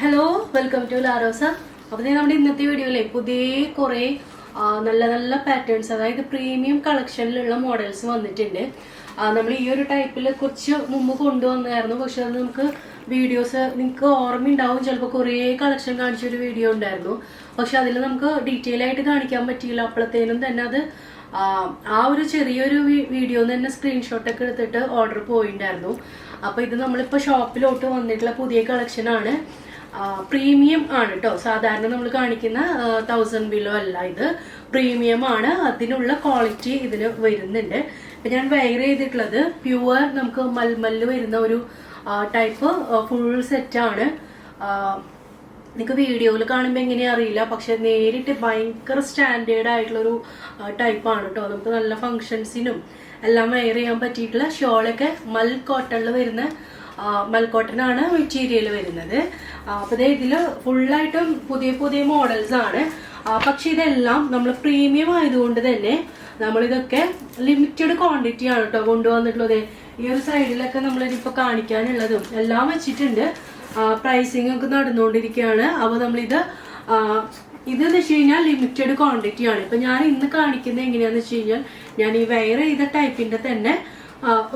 Hello welcome to Larosa അപ്പോൾ നമ്മുടെ ഇന്നത്തെ വീഡിയോയിലെ പുതിയ കുറേ നല്ല നല്ല പാറ്റേൺസ് അതായത് പ്രീമിയം കളക്ഷനിലുള്ള മോഡൽസ് വന്നിട്ടുണ്ട്. നമ്മൾ ഈ ഒരു ടൈപ്പിൽ കുറച്ച് മുമ്പ് കൊണ്ടുവന്നായിരുന്നു. പക്ഷെ അത് നമുക്ക് വീഡിയോസ് നിങ്ങൾക്ക് ഓർമ്മയുണ്ടാവും. ചിലപ്പോൾ കുറേ കളക്ഷൻ കാണിച്ചൊരു വീഡിയോ ഉണ്ടായിരുന്നു. പക്ഷെ അതിൽ നമുക്ക് ഡീറ്റെയിൽ ആയിട്ട് കാണിക്കാൻ പറ്റിയില്ല. അപ്പോഴത്തേനും തന്നെ അത് ആ, ആ ഒരു ചെറിയൊരു വീഡിയോ തന്നെ സ്ക്രീൻഷോട്ടൊക്കെ എടുത്തിട്ട് ഓർഡർ പോയിണ്ടായിരുന്നു. അപ്പോൾ ഇത് നമ്മളിപ്പോൾ ഷോപ്പിലോട്ട് വന്നിട്ടുള്ള പുതിയ കളക്ഷനാണ് പ്രീമിയം ആണ് കേട്ടോ സാധാരണ നമ്മൾ കാണിക്കുന്ന തൗസൻഡ് ബിലോ അല്ല ഇത്. പ്രീമിയം ആണ്. അതിനുള്ള ക്വാളിറ്റി ഇതിന് വരുന്നുണ്ട്. ഇപ്പം ഞാൻ വെയർ ചെയ്തിട്ടുള്ളത് പ്യുവർ നമുക്ക് മൽമല്ല് വരുന്ന ഒരു ടൈപ്പ് ഫുൾ സെറ്റാണ് നിങ്ങൾക്ക് വീഡിയോയിൽ കാണുമ്പോൾ എങ്ങനെയാ അറിയില്ല. പക്ഷെ നേരിട്ട് ഭയങ്കര സ്റ്റാൻഡേർഡ് ആയിട്ടുള്ളൊരു ടൈപ്പാണ് കേട്ടോ നമുക്ക് നല്ല ഫങ്ഷൻസിനും എല്ലാം വെയർ ചെയ്യാൻ പറ്റിയിട്ടുള്ള ഷോളൊക്കെ മൽ കോട്ടണിൽ വരുന്ന മൽ കോട്ടനാണ് മെറ്റീരിയൽ വരുന്നത്. അപ്പോൾ ഇതിൽ ഫുള്ളായിട്ടും പുതിയ പുതിയ മോഡൽസ് ആണ്. പക്ഷെ ഇതെല്ലാം നമ്മൾ പ്രീമിയം ആയതുകൊണ്ട് തന്നെ നമ്മളിതൊക്കെ ലിമിറ്റഡ് ക്വാണ്ടിറ്റി ആണ് കേട്ടോ കൊണ്ടുവന്നിട്ടുള്ളത്. ഈ ഒരു സൈഡിലൊക്കെ നമ്മളിതിപ്പോൾ കാണിക്കാനുള്ളതും എല്ലാം വെച്ചിട്ടുണ്ട്. പ്രൈസിംഗ് ഒക്കെ നടന്നുകൊണ്ടിരിക്കുകയാണ്. അപ്പോൾ നമ്മളിത് ഇത് ഇതെന്ന് വെച്ച് കഴിഞ്ഞാൽ ലിമിറ്റഡ് ക്വാണ്ടിറ്റി ആണ്. ഇപ്പൊ ഞാൻ ഇന്ന് കാണിക്കുന്നത് എങ്ങനെയാന്ന് വെച്ച് കഴിഞ്ഞാൽ ഞാൻ ഈ വയർ ചെയ്ത ടൈപ്പിന്റെ തന്നെ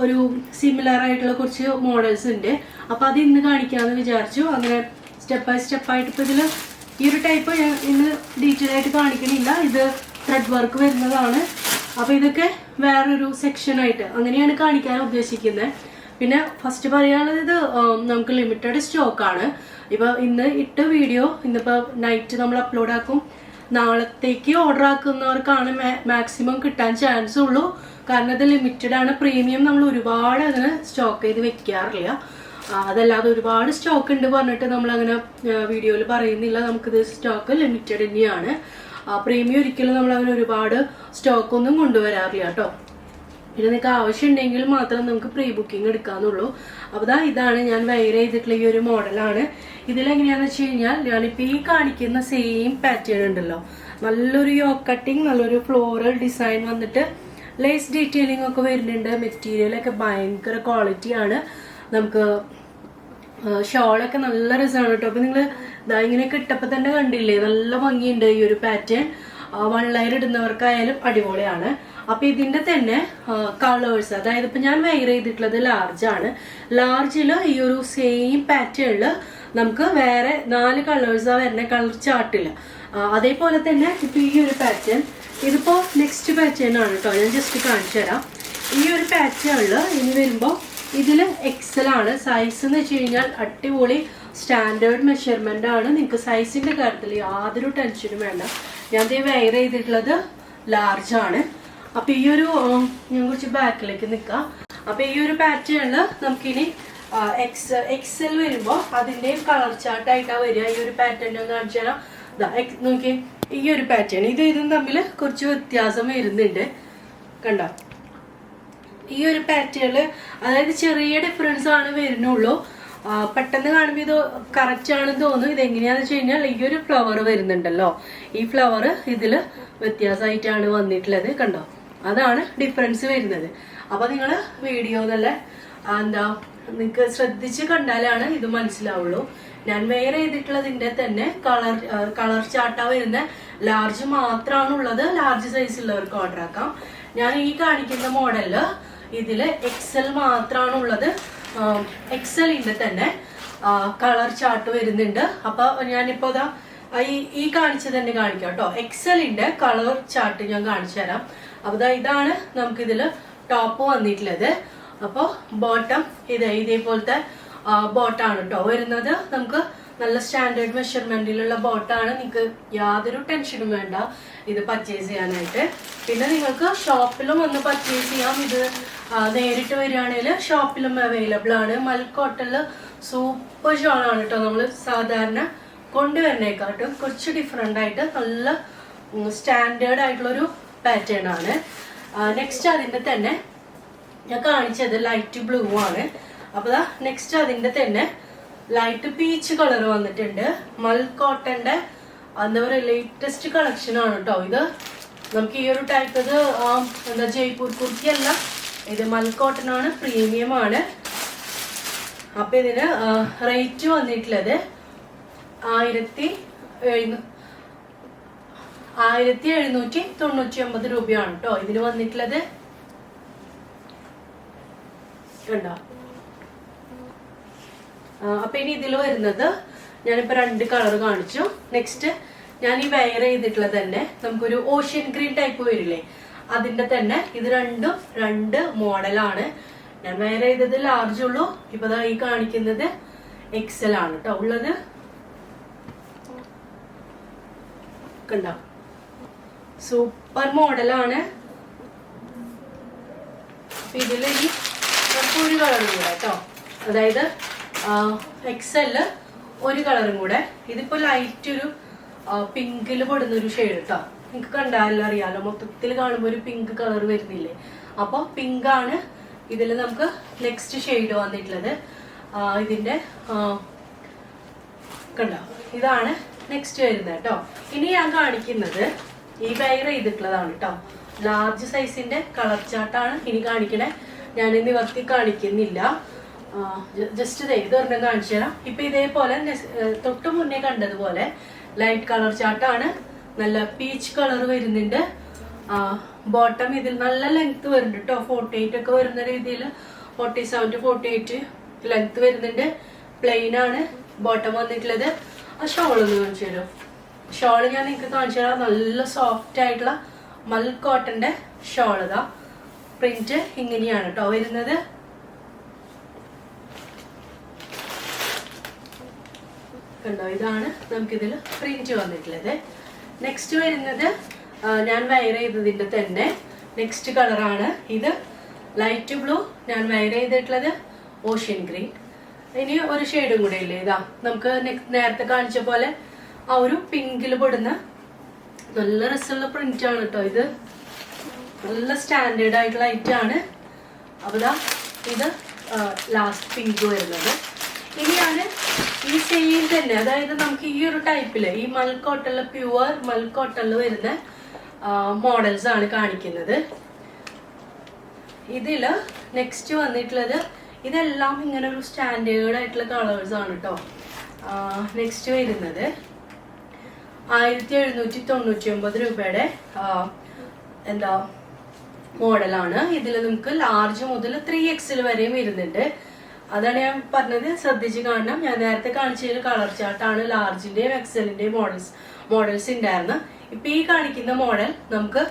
ഒരു സിമിലർ ആയിട്ടുള്ള കുറച്ച് മോഡൽസ് ഉണ്ട്. അപ്പൊ അത് ഇന്ന് കാണിക്കാന്ന് വിചാരിച്ചു. അങ്ങനെ സ്റ്റെപ്പ് ബൈ സ്റ്റെപ്പ് ആയിട്ട് ഇപ്പൊ ഇതിൽ ഈ ഒരു ടൈപ്പ് ഞാൻ ഇന്ന് ഡീറ്റെയിൽ ആയിട്ട് കാണിക്കണില്ല. ഇത് ത്രെഡ് വർക്ക് വരുന്നതാണ്. അപ്പൊ ഇതൊക്കെ വേറൊരു സെക്ഷൻ ആയിട്ട് അങ്ങനെയാണ് കാണിക്കാൻ ഉദ്ദേശിക്കുന്നത് പിന്നെ ഫസ്റ്റ് പറയാനുള്ളത് ഇത് നമുക്ക് ലിമിറ്റഡ് സ്റ്റോക്ക് ആണ്. ഇപ്പൊ ഇന്ന് ഇട്ട വീഡിയോ ഇന്നിപ്പോ നൈറ്റ് നമ്മൾ അപ്ലോഡ് ആക്കും. നാളത്തേക്ക് ഓർഡർ ആക്കുന്നവർക്കാണ് മാക്സിമം കിട്ടാൻ ചാൻസ് ഉള്ളൂ. കാരണം ഇത് ലിമിറ്റഡ് ആണ്. പ്രീമിയം നമ്മൾ ഒരുപാട് അങ്ങനെ സ്റ്റോക്ക് ചെയ്ത് വെക്കാറില്ല. അതല്ലാതെ ഒരുപാട് സ്റ്റോക്ക് ഉണ്ട് പറഞ്ഞിട്ട് നമ്മൾ അങ്ങനെ വീഡിയോയിൽ പറയുന്നില്ല. നമുക്കിത് സ്റ്റോക്ക് ലിമിറ്റഡ് തന്നെയാണ്. പ്രീമിയം ഒരിക്കലും നമ്മൾ അങ്ങനെ ഒരുപാട് സ്റ്റോക്ക് ഒന്നും കൊണ്ടുവരാറില്ല കേട്ടോ. പിന്നെ നിങ്ങൾക്ക് ആവശ്യമുണ്ടെങ്കിൽ മാത്രം നമുക്ക് പ്രീ ബുക്കിംഗ് എടുക്കാന്നുള്ളൂ അപ്പോൾ ഇതാണ് ഞാൻ വെയർ ചെയ്തിട്ടുള്ള ഈ ഒരു മോഡലാണ് ഇതിലെങ്ങനെയാന്ന് വെച്ച് കഴിഞ്ഞാൽ ഞാനിപ്പോൾ ഈ കാണിക്കുന്ന സെയിം പാറ്റേൺ ഉണ്ടല്ലോ. നല്ലൊരു യോ കട്ടിങ് നല്ലൊരു ഫ്ലോറൽ ഡിസൈൻ വന്നിട്ട് ലേസ് ഡീറ്റെയിലിംഗ് ഒക്കെ വരുന്നുണ്ട്. മെറ്റീരിയലൊക്കെ ഭയങ്കര ക്വാളിറ്റിയാണ് നമുക്ക് ഷോളൊക്കെ നല്ല രസമാണ് കേട്ടോ. അപ്പൊ നിങ്ങൾ ഇതാ ഇങ്ങനെയൊക്കെ ഇട്ടപ്പോ തന്നെ കണ്ടില്ലേ? നല്ല ഭംഗിയുണ്ട് ഈ ഒരു പാറ്റേൺ വൺ ലൈൻ ഇടുന്നവർക്കായാലും അടിപൊളിയാണ്. അപ്പൊ ഇതിന്റെ തന്നെ കളേഴ്സ് അതായത് ഇപ്പൊ ഞാൻ വെയർ ചെയ്തിട്ടുള്ളത് ലാർജ് ആണ്. ലാർജിൽ ഈ ഒരു സെയിം പാറ്റേണിൽ നമുക്ക് വേറെ നാല് കളേഴ്സാ വരുന്ന കളർ ചാട്ടില്ല അതേപോലെ തന്നെ ഇപ്പൊ ഈ ഒരു പാറ്റേൺ ഇതിപ്പോ നെക്സ്റ്റ് പാറ്റേൺ ആണ് കേട്ടോ ഞാൻ ജസ്റ്റ് കാണിച്ചു തരാം. ഈ ഒരു പാറ്റേണിൽ ഇനി വരുമ്പോൾ ഇതിൽ എക്സൽ ആണ്. സൈസ് എന്ന് വെച്ച് കഴിഞ്ഞാൽ അടിപൊളി സ്റ്റാൻഡേർഡ് മെഷർമെന്റ് ആണ്. നിങ്ങൾക്ക് സൈസിന്റെ കാര്യത്തിൽ യാതൊരു ടെൻഷനും വേണ്ട. ഞാൻ ദേ വെയർ ചെയ്തിട്ടുള്ളത് ലാർജ് ആണ്. അപ്പൊ ഈ ഒരു ഞാൻ കുറച്ച് ബാക്കിലേക്ക് നിൽക്കാം അപ്പോൾ ഈ ഒരു പാറ്റേണിൽ നമുക്കിനി എക്സ് എക്സൽ വരുമ്പോ അതിന്റെയും കളർ ചാർട്ട് ആയിട്ടാ വരിക. ഈ ഒരു പാറ്റേൺ ഒന്ന് കാണിച്ചു തരാം. നോക്കിയേ. ഈ ഒരു പാറ്റേൺ ഇത് ഇതും തമ്മിൽ കുറച്ച് വ്യത്യാസം വരുന്നുണ്ട്. കണ്ടോ? ഈ ഒരു പാറ്റേണിൽ അതായത് ചെറിയ ഡിഫറൻസ് ആണ് വരുന്നുള്ളൂ. പെട്ടെന്ന് കാണുമ്പോൾ ഇത് കറക്റ്റ് ആണെന്ന് തോന്നുന്നു ഇത് എങ്ങനെയാന്ന് വെച്ച് കഴിഞ്ഞാൽ ഈ ഒരു ഫ്ലവർ വരുന്നുണ്ടല്ലോ. ഈ ഫ്ലവർ ഇതിൽ വ്യത്യാസമായിട്ടാണ് വന്നിട്ടുള്ളത്. കണ്ടോ? അതാണ് ഡിഫറൻസ് വരുന്നത്. അപ്പൊ നിങ്ങൾ വീഡിയോ നല്ല എന്താ നിങ്ങൾക്ക് ശ്രദ്ധിച്ച് കണ്ടാലാണ് ഇത് മനസ്സിലാവുള്ളൂ. ഞാൻ വെയർ ചെയ്തിട്ടുള്ളതിന്റെ തന്നെ കളർ കളർ ചാട്ട വരുന്ന. ലാർജ് മാത്രമാണ് ഉള്ളത് ലാർജ് സൈസ് ഉള്ളവർക്ക് ഓർഡർ ആക്കാം. ഞാൻ ഈ കാണിക്കുന്ന മോഡലിൽ ഇതിൽ എക്സൽ മാത്രമാണ് ഉള്ളത് എക്സലിന്റെ തന്നെ കളർ ചാർട്ട് വരുന്നുണ്ട്. അപ്പൊ ഞാനിപ്പോ ഇതാ ഈ ഈ കാണിച്ചത് തന്നെ കാണിക്കാം കേട്ടോ. എക്സലിന്റെ കളർ ചാർട്ട് ഞാൻ കാണിച്ചു തരാം. അപ്പൊ ഇതാണ് നമുക്കിതിൽ ടോപ്പ് വന്നിട്ടുള്ളത്. അപ്പൊ ബോട്ടം ഇത് ഇതേപോലത്തെ ബോട്ടാണ് കേട്ടോ വരുന്നത് നമുക്ക് നല്ല സ്റ്റാൻഡേർഡ് മെഷർമെന്റിലുള്ള ബോട്ടാണ് നിങ്ങൾക്ക് യാതൊരു ടെൻഷനും വേണ്ട. ഇത് പർച്ചേസ് ചെയ്യാനായിട്ട്. പിന്നെ നിങ്ങൾക്ക് ഷോപ്പിലും ഒന്ന് പർച്ചേസ് ചെയ്യാം. ഇത് നേരിട്ട് വരികയാണെങ്കിൽ ഷോപ്പിലും അവൈലബിൾ ആണ്. മൽക്കോട്ടൽ സൂപ്പർ ഷോളാണ് കേട്ടോ നമ്മൾ സാധാരണ കൊണ്ടുവരുന്നേക്കാട്ടും കുറച്ച് ഡിഫറെന്റ് ആയിട്ട് നല്ല സ്റ്റാൻഡേർഡ് ആയിട്ടുള്ളൊരു പാറ്റേൺ ആണ്. നെക്സ്റ്റ് അതിന്റെ തന്നെ ഞാൻ കാണിച്ചത് ലൈറ്റ് ബ്ലൂ ആണ്. അപ്പൊ നെക്സ്റ്റ് അതിന്റെ തന്നെ ലൈറ്റ് പീച്ച് കളർ വന്നിട്ടുണ്ട്. മൽ കോട്ടന്റെ എന്താ പറയുക ലേറ്റസ്റ്റ് കളക്ഷൻ ആണ് കേട്ടോ ഇത്. നമുക്ക് ഈ ഒരു ടൈപ്പ് ഇത് എന്താ ജയ്പൂർ കുർത്തി അല്ല. ഇത് മൽ കോട്ടൺ ആണ് പ്രീമിയം ആണ്. അപ്പൊ ഇതിന് റേറ്റ് വന്നിട്ടുള്ളത് ആയിരത്തി ആയിരത്തി എഴുന്നൂറ്റി തൊണ്ണൂറ്റി ഒമ്പത് രൂപയാണ് കേട്ടോ ഇതിന് വന്നിട്ടുള്ളത്. കണ്ടോ? അപ്പൊ ഇനി ഇതിൽ വരുന്നത് ഞാനിപ്പോ രണ്ട് കളർ കാണിച്ചു. നെക്സ്റ്റ് ഞാൻ ഈ വയർ ചെയ്തിട്ടുള്ളത് തന്നെ നമുക്കൊരു ഓഷ്യൻ ഗ്രീൻ ടൈപ്പ് വരില്ലേ? അതിന്റെ തന്നെ ഇത് രണ്ടും രണ്ട് മോഡലാണ് ഞാൻ വയർ ചെയ്തത് ലാർജ് ഉള്ളൂ. ഇപ്പൊ ഈ കാണിക്കുന്നത് എക്സൽ ആണ് കേട്ടോ ഉള്ളത് കണ്ടോ? സൂപ്പർ മോഡലാണ് ഇതിൽ ഈ ഒരു കളറും കൂടെ കേട്ടോ അതായത് എക്സൽ ഒരു കളറും കൂടെ. ഇതിപ്പോ ലൈറ്റ് ഒരു പിങ്കിൽ പെടുന്ന ഒരു ഷെയ്ഡ് കേട്ടോ നിങ്ങൾക്ക് കണ്ടാലും അറിയാലോ മൊത്തത്തിൽ കാണുമ്പോൾ ഒരു പിങ്ക് കളർ വരുന്നില്ലേ? അപ്പോൾ പിങ്ക് ആണ് ഇതിൽ നമുക്ക് നെക്സ്റ്റ് ഷെയ്ഡ് വന്നിട്ടുള്ളത്. ഇതിന്റെ കണ്ടോ? ഇതാണ് നെക്സ്റ്റ് വരുന്നത് കേട്ടോ ഇനി ഞാൻ കാണിക്കുന്നത് ഈ വയർ ചെയ്തിട്ടുള്ളതാണ് കേട്ടോ ലാർജ് സൈസിന്റെ കളർ ചാർട്ടാണ് ഇനി കാണിക്കണേ. ഞാൻ നിവർത്തി കാണിക്കുന്നില്ല. ജസ്റ്റ് ഇത് ഒരെണ്ണം കാണിച്ചു തരാം. ഇപ്പൊ ഇതേപോലെ തൊട്ട് മുന്നേ കണ്ടതുപോലെ ലൈറ്റ് കളർ ചാട്ടാണ് നല്ല പീച്ച് കളർ വരുന്നുണ്ട്. ബോട്ടം ഇതിൽ നല്ല ലെങ്ത് വരുന്നുണ്ട് കേട്ടോ ഫോർട്ടി എയ്റ്റ് ഒക്കെ വരുന്ന രീതിയിൽ forty seven to forty eight length വരുന്നുണ്ട്. പ്ലെയിൻ ആണ് ബോട്ടം വന്നിട്ടുള്ളത്. ആ ഷോൾ ഒന്ന് കാണിച്ചു തരും? ഷോൾ ഞാൻ നിങ്ങൾക്ക് കാണിച്ചു തരാം. നല്ല സോഫ്റ്റ് ആയിട്ടുള്ള മൽ കോട്ടന്റെ ഷോൾ ഇതാ. പ്രിന്റ് ഇങ്ങനെയാണ് കേട്ടോ വരുന്നത്. കണ്ടോ ഇതാണ് നമുക്കിതിൽ പ്രിന്റ് വന്നിട്ടുള്ളത്. നെക്സ്റ്റ് വരുന്നത് ഞാൻ വയർ ചെയ്തതിന്റെ തന്നെ. നെക്സ്റ്റ് കളറാണ് ഇത്. ലൈറ്റ് ബ്ലൂ ഞാൻ വയർ ചെയ്തിട്ടുള്ളത് ഓഷ്യൻ ഗ്രീൻ ഇനി ഒരു ഷെയ്ഡും കൂടെ ഇല്ലേ ഇതാ. നമുക്ക് നേരത്തെ കാണിച്ച പോലെ ആ ഒരു പിങ്കിൽ പെടുന്ന നല്ല രസമുള്ള പ്രിന്റ് ആണ് കേട്ടോ ഇത്. നല്ല സ്റ്റാൻഡേർഡ് ആയിട്ടുള്ള ഐറ്റം ആണ്. അപ്പൊ ദാ ഇത് ലാസ്റ്റ് പിങ്ക് വരുന്നത്. ഇനിയാണ് ഈ സെയിം തന്നെ അതായത് നമുക്ക് ഈ ഒരു ടൈപ്പിൽ ഈ മൽക്കോട്ടലിൽ പ്യുവർ മൽക്കോട്ടലിൽ വരുന്ന മോഡൽസ് ആണ് കാണിക്കുന്നത്. ഇതിൽ നെക്സ്റ്റ് വന്നിട്ടുള്ളത് ഇതെല്ലാം ഇങ്ങനെ ഒരു സ്റ്റാൻഡേർഡ് ആയിട്ടുള്ള കളേഴ്സ് ആണ് കേട്ടോ നെക്സ്റ്റ് വരുന്നത് ആയിരത്തി എഴുന്നൂറ്റി തൊണ്ണൂറ്റി ഒമ്പത് രൂപയുടെ എന്താ മോഡലാണ്. ഇതിൽ നമുക്ക് ലാർജ് മുതൽ ത്രീ എക്സിൽ വരെയും വരുന്നുണ്ട്. അതാണ് ഞാൻ പറഞ്ഞത്. ശ്രദ്ധിച്ച് കാണണം. ഞാൻ നേരത്തെ കാണിച്ചതിൽ കളർ ചാർട്ടാണ് ലാർജിന്റെയും എക്സലിന്റെയും മോഡൽസ് മോഡൽസ് ഉണ്ടായിരുന്നു ഇപ്പൊ ഈ കാണിക്കുന്ന മോഡൽ നമുക്ക്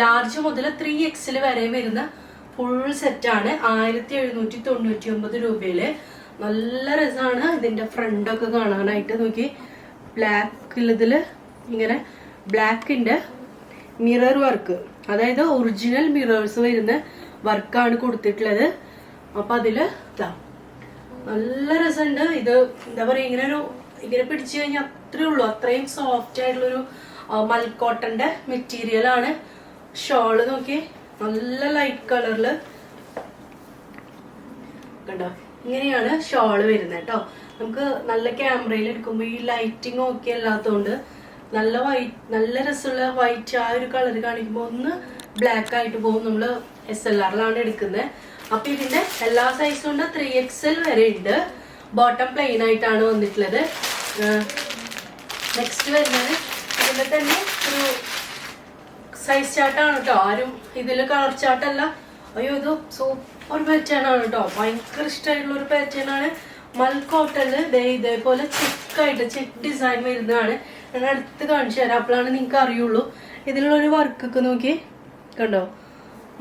ലാർജ് മുതൽ ത്രീ എക്സിൽ വരെ വരുന്ന ഫുൾ സെറ്റാണ് ആയിരത്തി എഴുന്നൂറ്റി തൊണ്ണൂറ്റി ഒമ്പത് രൂപയിൽ. നല്ല രസമാണ് ഇതിന്റെ ഫ്രണ്ടൊക്കെ കാണാനായിട്ട് നോക്കി. ബ്ലാക്ക് ഇതിൽ ഇങ്ങനെ ബ്ലാക്കിന്റെ മിറർ വർക്ക് അതായത് ഒറിജിനൽ മിറേഴ്സ് വരുന്ന വർക്കാണ് കൊടുത്തിട്ടുള്ളത്. അപ്പൊ അതിൽ നല്ല രസമുണ്ട്. ഇത് എന്താ പറയാ ഇങ്ങനെ ഒരു ഇങ്ങനെ പിടിച്ചു കഴിഞ്ഞാൽ അത്രേ ഉള്ളൂ. അത്രയും സോഫ്റ്റ് ആയിട്ടുള്ളൊരു മൽക്കോട്ടന്റെ മെറ്റീരിയൽ ആണ്. ഷോൾ നോക്കി നല്ല ലൈറ്റ് കളറിൽ കണ്ടോ? ഇങ്ങനെയാണ് ഷോൾ വരുന്നത് കേട്ടോ. നമുക്ക് നല്ല ക്യാമറയിൽ എടുക്കുമ്പോൾ ഈ ലൈറ്റിംഗ് ഓക്കെ അല്ലാത്തതുകൊണ്ട് നല്ല വൈറ്റ് നല്ല രസമുള്ള വൈറ്റ് ആ ഒരു കളർ കാണിക്കുമ്പോൾ ഒന്ന് ബ്ലാക്ക് ആയിട്ട് പോകും. നമ്മൾ എസ് എൽ ആറിലാണ് എടുക്കുന്നത് അപ്പൊ ഇതിന്റെ എല്ലാ സൈസും ഉണ്ട്. ത്രീ എക്സ് എൽ വരെ ഉണ്ട്. ബോട്ടം പ്ലെയിൻ ആയിട്ടാണ് വന്നിട്ടുള്ളത്. നെക്സ്റ്റ് വരുന്നത് ഇതിന്റെ തന്നെ ഒരു സൈസ് ചാർട്ടാണ് കേട്ടോ ആരും ഇതിൽ കളർ ചാർട്ടല്ല അയ്യോ ഇത് സൂപ്പർ പാറ്റേൺ ആണ് കേട്ടോ ഭയങ്കര ഇഷ്ടമായിട്ടുള്ള ഒരു പാറ്റേൺ ആണ്. മൽക്കോട്ടൽ ഇതേപോലെ ചെക്കായിട്ട് ചെക്ക് ഡിസൈൻ വരുന്നതാണ്. ഞാൻ അടുത്ത് കാണിച്ചു തരാം. അപ്പോഴാണ് നിങ്ങൾക്ക് അറിയുള്ളൂ. ഇതിലുള്ള ഒരു വർക്കൊക്കെ നോക്കി കണ്ടോ?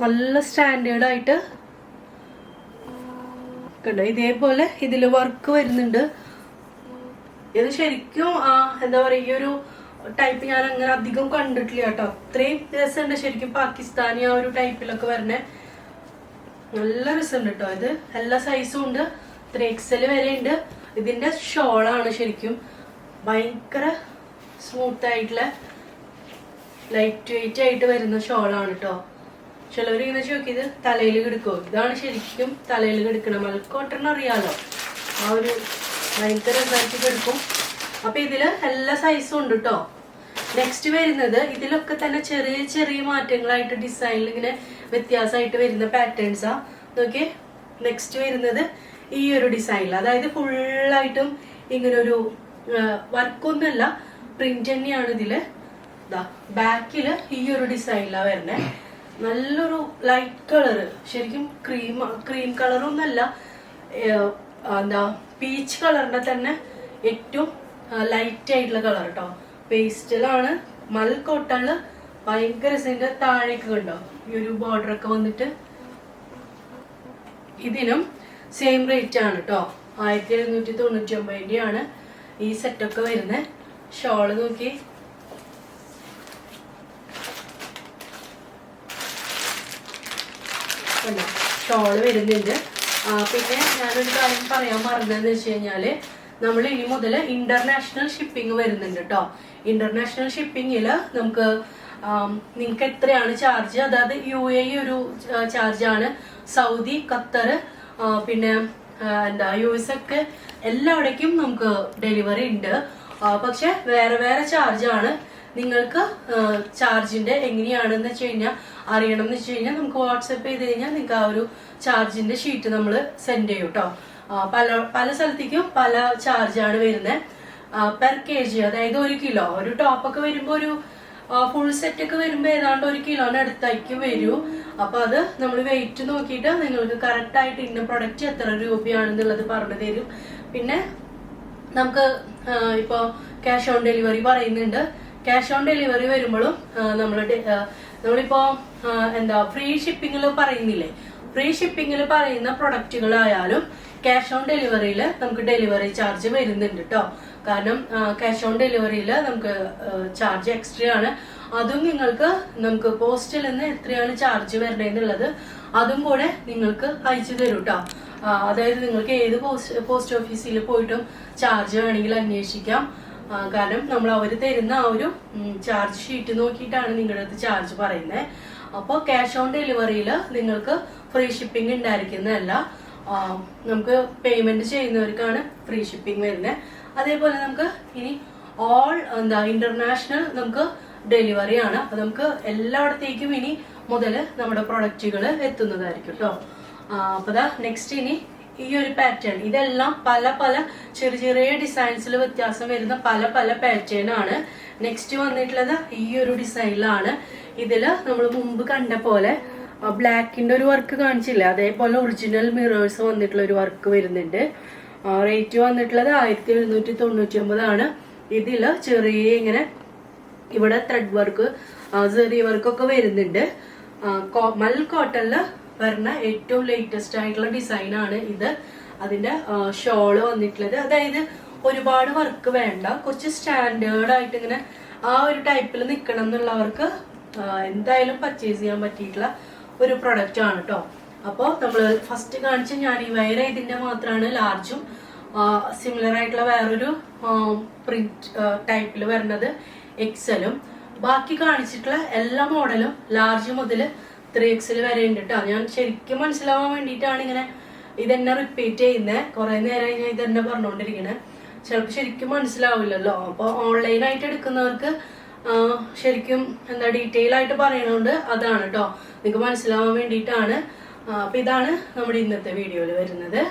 നല്ല സ്റ്റാൻഡേർഡ് ആയിട്ട് കണ്ടോ? ഇതേപോലെ ഇതിൽ വർക്ക് വരുന്നുണ്ട്. ഇത് ശരിക്കും എന്താ പറയുക ഒരു ടൈപ്പ് ഞാൻ അങ്ങനെ അധികം കണ്ടിട്ടില്ല കേട്ടോ. അത്രയും രസമുണ്ട് ശരിക്കും പാകിസ്ഥാനി ആ ഒരു ടൈപ്പിലൊക്കെ വരണേ. നല്ല രസമുണ്ട് കേട്ടോ ഇത്. എല്ലാ സൈസും ഉണ്ട്. ത്രീ എക്സൽ വരെ ഉണ്ട് ഇതിന്റെ ഷോളാണ് ശരിക്കും. ഭയങ്കര സ്മൂത്ത് ആയിട്ടുള്ള ലൈറ്റ് വെയിറ്റ് ആയിട്ട് വരുന്ന ഷോളാണ് കേട്ടോ ചിലവർ ഇങ്ങനെ ചോദിക്കിയത് തലയിൽ കിടക്കുമോ ഇതാണ് ശരിക്കും തലയിൽ കിടക്കണം മൽക്കോട്ടൺ അറിയാലോ. ആ ഒരു ഭയങ്കര ഇതായിട്ട് കിടക്കും. അപ്പൊ ഇതിൽ എല്ലാ സൈസും ഉണ്ട് കേട്ടോ നെക്സ്റ്റ് വരുന്നത് ഇതിലൊക്കെ തന്നെ ചെറിയ ചെറിയ മാറ്റങ്ങളായിട്ട് ഡിസൈനിൽ ഇങ്ങനെ വ്യത്യാസമായിട്ട് വരുന്ന പാറ്റേൺസാ നോക്കിയേ. നെക്സ്റ്റ് വരുന്നത് ഈ ഒരു ഡിസൈനിൽ അതായത് ഫുള്ളായിട്ടും ഇങ്ങനൊരു വർക്കൊന്നല്ല പ്രിന്റ് തന്നെയാണ് ഇതിൽ. ഇതാ ബാക്കിൽ ഈ ഒരു ഡിസൈനിലാണ് വരുന്നത് നല്ലൊരു ലൈറ്റ് കളറ് ശരിക്കും ക്രീം ക്രീം കളറൊന്നല്ല എന്താ പീച്ച് കളറിന്റെ തന്നെ ഏറ്റവും ലൈറ്റ് ആയിട്ടുള്ള കളർ കേട്ടോ പേസ്റ്റലാണ് മൽ കോട്ടണിൽ ഭയങ്കര ഇതിന്റെ താഴേക്ക് കണ്ടോ? ഈ ഒരു ബോർഡർ ഒക്കെ വന്നിട്ട്. ഇതിനും സെയിം റേറ്റ് ആണ് കേട്ടോ ആയിരത്തി എഴുന്നൂറ്റി തൊണ്ണൂറ്റി ഒമ്പതിന്റെ ആണ് ഈ സെറ്റൊക്കെ വരുന്നത് ഷോൾ നോക്കി. ഷോൾ വരുന്നുണ്ട്. പിന്നെ ഞാനൊരു കാര്യം പറയാൻ മറന്നതെന്ന് വെച്ച് കഴിഞ്ഞാൽ നമ്മൾ ഇനി മുതൽ ഇന്റർനാഷണൽ ഷിപ്പിംഗ് വരുന്നുണ്ട് കേട്ടോ ഇന്റർനാഷണൽ ഷിപ്പിംഗിൽ നമുക്ക് നിങ്ങൾക്ക് എത്രയാണ് ചാർജ് അതായത് യു എ ഒരു ചാർജ് ആണ്. സൗദി ഖത്തർ പിന്നെ എന്താ യു എസ് ഒക്കെ എല്ലാവിടേക്കും നമുക്ക് ഡെലിവറി ഉണ്ട്. പക്ഷെ വേറെ വേറെ ചാർജാണ് നിങ്ങൾക്ക് ചാർജിന്റെ എങ്ങനെയാണെന്ന് വെച്ച് കഴിഞ്ഞാൽ അറിയണം എന്ന് വെച്ച് കഴിഞ്ഞാൽ നമുക്ക് വാട്സപ്പ് ചെയ്ത് കഴിഞ്ഞാൽ നിങ്ങൾക്ക് ആ ഒരു ചാർജിന്റെ ഷീറ്റ് നമ്മൾ സെൻഡ് ചെയ്യും കേട്ടോ പല പല സ്ഥലത്തേക്കും പല ചാർജാണ് വരുന്നത് പെർ കെ ജി അതായത് ഒരു കിലോ ഒരു ടോപ്പൊക്കെ വരുമ്പോൾ ഒരു ഫുൾ സെറ്റ് ഒക്കെ വരുമ്പോൾ ഏതാണ്ട് ഒരു കിലോന് അടുത്തേക്ക് വരൂ. അപ്പൊ അത് നമ്മൾ വെയിറ്റ് നോക്കിയിട്ട് നിങ്ങൾക്ക് കറക്റ്റ് ആയിട്ട് ഇന്ന പ്രൊഡക്റ്റ് എത്ര രൂപയാണെന്നുള്ളത് പറഞ്ഞു തരും. പിന്നെ നമുക്ക് ഇപ്പോൾ ഇപ്പോ ക്യാഷ് ഓൺ ഡെലിവറി പറയുന്നുണ്ട്. ക്യാഷ് ഓൺ ഡെലിവറി വരുമ്പോഴും നമ്മൾ നമ്മളിപ്പോ ആ, എന്താ ഫ്രീ ഷിപ്പിങ്ങിൽ പറയുന്നില്ലേ? ഫ്രീ ഷിപ്പിങ്ങിൽ പറയുന്ന പ്രൊഡക്റ്റുകളായാലും ക്യാഷ് ഓൺ ഡെലിവറിയിൽ നമുക്ക് ഡെലിവറി ചാർജ് വരുന്നുണ്ട് കേട്ടോ കാരണം ക്യാഷ് ഓൺ ഡെലിവറിയിൽ നമുക്ക് ചാർജ് എക്സ്ട്രാ ആണ്. അതും നിങ്ങൾക്ക് നമുക്ക് പോസ്റ്റിൽ നിന്ന് എത്രയാണ് ചാർജ് വരണേന്നുള്ളത് അതും കൂടെ നിങ്ങൾക്ക് അയച്ചു തരും കേട്ടോ അതായത് നിങ്ങൾക്ക് ഏത് പോസ്റ്റ് പോസ്റ്റ് ഓഫീസിൽ പോയിട്ടും ചാർജ് വേണമെങ്കിൽ അന്വേഷിക്കാം. കാരണം നമ്മൾ അവർ തരുന്ന ആ ഒരു ചാർജ് ഷീറ്റ് നോക്കിയിട്ടാണ് നിങ്ങളുടെ അടുത്ത് ചാർജ് പറയുന്നത് അപ്പോൾ ക്യാഷ് ഓൺ ഡെലിവറിയിൽ നിങ്ങൾക്ക് ഫ്രീ ഷിപ്പിംഗ് ഉണ്ടായിരിക്കുന്നതല്ല. നമുക്ക് പേയ്മെന്റ് ചെയ്യുന്നവർക്കാണ് ഫ്രീ ഷിപ്പിംഗ് വരുന്നത് അതേപോലെ നമുക്ക് ഇനി ഓൾ എന്താ ഇന്റർനാഷണൽ നമുക്ക് ഡെലിവറി ആണ്. അപ്പൊ നമുക്ക് എല്ലായിടത്തേക്കും ഇനി മുതൽ നമ്മുടെ പ്രൊഡക്റ്റുകൾ എത്തുന്നതായിരിക്കും കേട്ടോ അപ്പൊ നെക്സ്റ്റ് ഇനി ഈ ഒരു പാറ്റേൺ ഇതെല്ലാം പല പല ചെറിയ ചെറിയ ഡിസൈൻസിൽ വ്യത്യാസം വരുന്ന പല പല പാറ്റേൺ ആണ്. നെക്സ്റ്റ് വന്നിട്ടുള്ളത് ഈ ഒരു ഡിസൈനിലാണ് ഇതിൽ നമ്മൾ മുമ്പ് കണ്ട പോലെ ബ്ലാക്കിന്റെ ഒരു വർക്ക് കാണിച്ചില്ല? അതേപോലെ ഒറിജിനൽ മിറേഴ്സ് വന്നിട്ടുള്ള ഒരു വർക്ക് വരുന്നുണ്ട്. റേറ്റ് വന്നിട്ടുള്ളത് ആയിരത്തി എഴുന്നൂറ്റി തൊണ്ണൂറ്റി ഒമ്പതാണ് ഇതിൽ ചെറിയ ഇങ്ങനെ ഇവിടെ ത്രെഡ് വർക്ക് സെറി വർക്കൊക്കെ വരുന്നുണ്ട്. മൽ കോട്ടണിൽ വരുന്ന ഏറ്റവും ലേറ്റസ്റ്റ് ആയിട്ടുള്ള ആണ് ഇത്. അതിന്റെ ഷോൾ വന്നിട്ടുള്ളത്. അതായത് ഒരുപാട് വർക്ക് വേണ്ട. കുറച്ച് സ്റ്റാൻഡേർഡ് ആയിട്ട് ഇങ്ങനെ ആ ഒരു ടൈപ്പിൽ നിൽക്കണം എന്നുള്ളവർക്ക് എന്തായാലും പർച്ചേസ് ചെയ്യാൻ പറ്റിയിട്ടുള്ള ഒരു പ്രൊഡക്റ്റ് ആണ് കേട്ടോ അപ്പോൾ നമ്മൾ ഫസ്റ്റ് കാണിച്ച ഞാൻ ഈ വയർ ഇതിന്റെ മാത്രമാണ് ലാർജും സിമിലർ ആയിട്ടുള്ള വേറൊരു പ്രിന്റ് ടൈപ്പിൽ വരുന്നത് എക്സലും ബാക്കി കാണിച്ചിട്ടുള്ള എല്ലാ മോഡലും ലാർജ് മുതൽ ത്രീ എക്സിൽ വരെ ഉണ്ട് കേട്ടോ ഞാൻ ശരിക്കും മനസ്സിലാവാൻ വേണ്ടിയിട്ടാണ് ഇങ്ങനെ ഇതെന്നെ റിപ്പീറ്റ് ചെയ്യുന്നത് കുറെ നേരമായി ഞാൻ ഇതെന്നെ പറഞ്ഞുകൊണ്ടിരിക്കണേ ചിലപ്പോൾ ശരിക്കും മനസ്സിലാവില്ലല്ലോ. അപ്പോൾ ഓൺലൈനായിട്ട് എടുക്കുന്നവർക്ക് ശരിക്കും എന്താ ഡീറ്റെയിൽ ആയിട്ട് പറയണോണ്ട് അതാണ് കേട്ടോ നിങ്ങൾക്ക് മനസ്സിലാവാൻ വേണ്ടിയിട്ടാണ്. അപ്പൊ ഇതാണ് നമ്മുടെ ഇന്നത്തെ വീഡിയോയിൽ വരുന്നത്.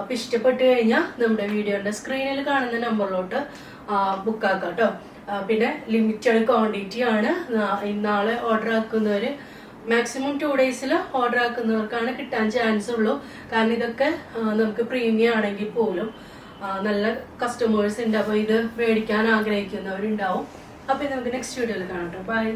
അപ്പൊ ഇഷ്ടപ്പെട്ട് കഴിഞ്ഞാൽ നമ്മുടെ വീഡിയോന്റെ സ്ക്രീനിൽ കാണുന്ന നമ്പറിലോട്ട് ബുക്ക് ആക്കാം കേട്ടോ പിന്നെ ലിമിറ്റഡ് ക്വാണ്ടിറ്റി ആണ്. നാളെ ഓർഡർ ആക്കുന്നവര് മാക്സിമം ടു ഡേയ്സിൽ ഓർഡർ ആക്കുന്നവർക്കാണ് കിട്ടാൻ ചാൻസ് ഉള്ളൂ. കാരണം ഇതൊക്കെ നമുക്ക് പ്രീമിയം ആണെങ്കിൽ പോലും നല്ല കസ്റ്റമേഴ്സ് ഉണ്ട്. അപ്പോൾ ഇത് മേടിക്കാൻ ആഗ്രഹിക്കുന്നവരുണ്ടാവും. അപ്പോൾ നമുക്ക് നെക്സ്റ്റ് വീഡിയോയിൽ കാണാം കേട്ടോ ബൈ